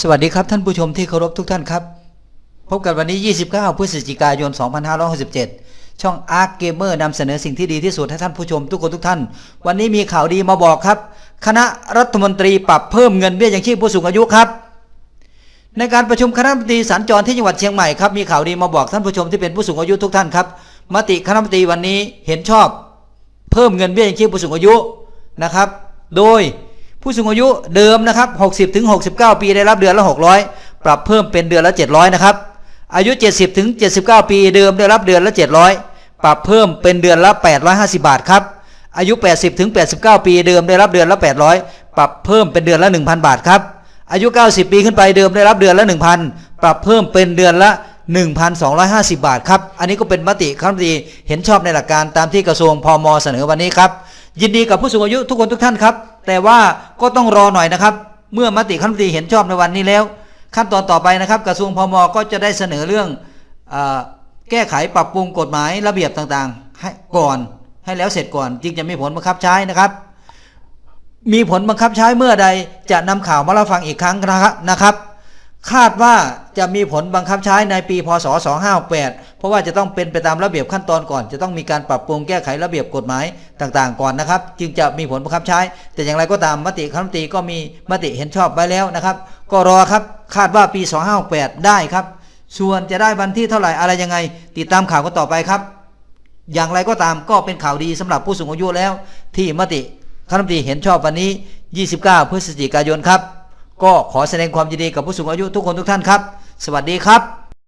สวัสดีครับท่านผู้ชมที่เคารพทุกท่านครับ พบกันวันนี้ 29 พฤศจิกายน 2567 ช่อง Arc Gamer นำเสนอสิ่งที่ดีที่สุดให้ท่านผู้ชมทุกคนทุกท่าน วันนี้มีข่าวดีมาบอกครับ คณะรัฐมนตรีปรับเพิ่มเงินเบี้ยยังชีพผู้สูงอายุครับ ในการประชุมคณะรัฐมนตรีสัญจรที่จังหวัดเชียงใหม่ครับมีข่าวดีมาบอกท่านผู้ชมที่เป็นผู้สูงอายุทุกท่านครับมติคณะรัฐมนตรีวันนี้เห็นชอบ เพิ่มเงินเบี้ยยังชีพผู้สูงอายุนะครับ โดย ผู้สูงอายุเดิมนะครับ60ถึง69 ปีได้รับเดือนละ 600 ปรับเพิ่มเป็นเดือนละ 700 นะครับ อายุ 70ถึง79 ปีเดิมได้รับเดือนละ 700 ปรับเพิ่มเป็นเดือนละ 850 บาทครับ อายุ 80ถึง89 ปีเดิมได้รับเดือนละ 800 ปรับเพิ่มเป็นเดือนละ 1,000 บาทครับ อายุ 90 ปีขึ้นไปเดิมได้รับเดือนละ 1,000 ปรับเพิ่มเป็นเดือนละ 1,250 บาทครับ อันนี้ก็เป็นมติคณะรัฐมนตรีเห็นชอบในหลักการตามที่กระทรวงพมเสนอวันนี้ครับ ยินดีกับผู้สูงอายุทุกคนทุกท่านครับ แต่ว่าก็ต้องรอหน่อยนะครับ เมื่อมติคณะมนตรีเห็นชอบในวันนี้แล้ว ขั้นตอนต่อไปนะครับ กระทรวงพมก็จะได้เสนอเรื่องอแก้ไขปรับปรุงกฎหมายระเบียบต่างๆ ให้ก่อนให้แล้วเสร็จก่อนจึงจะมีผลบังคับใช้นะครับ มีผลบังคับใช้เมื่อใดจะนำข่าวมาเล่าฟังอีกครั้งนะครับนะครับ คาดว่าจะมีผลบังคับใช้ในปีพศ 2568 ราะว่าจะต้องเป็นไปตามระเบียบขั้นตอนก่อน จะต้องมีการปรับปรุงแก้ไขระเบียบกฎหมายต่างๆ ก่อนนะครับ จึงจะมีผลบังคับใช้ แต่อย่างไรก็ตามมติคณะรัฐมนตรีก็มีมติเห็นชอบไว้แล้วนะครับ ก็รอครับคาดว่าปี 2568 ได้ครับ ส่วนจะได้วันที่เท่าไหร่อะไรยังไง ติดตามข่าวกันต่อไปครับ อย่างไรก็ตามก็เป็นข่าวดีสำหรับผู้สูงอายุแล้ว ที่มติคณะรัฐมนตรีเห็นชอบวันนี้ 29 พฤศจิกายนครับ ก็ขอแสดงความยินดีกับผู้สูงอายุทุกคนทุกท่านครับ สวัสดีครับ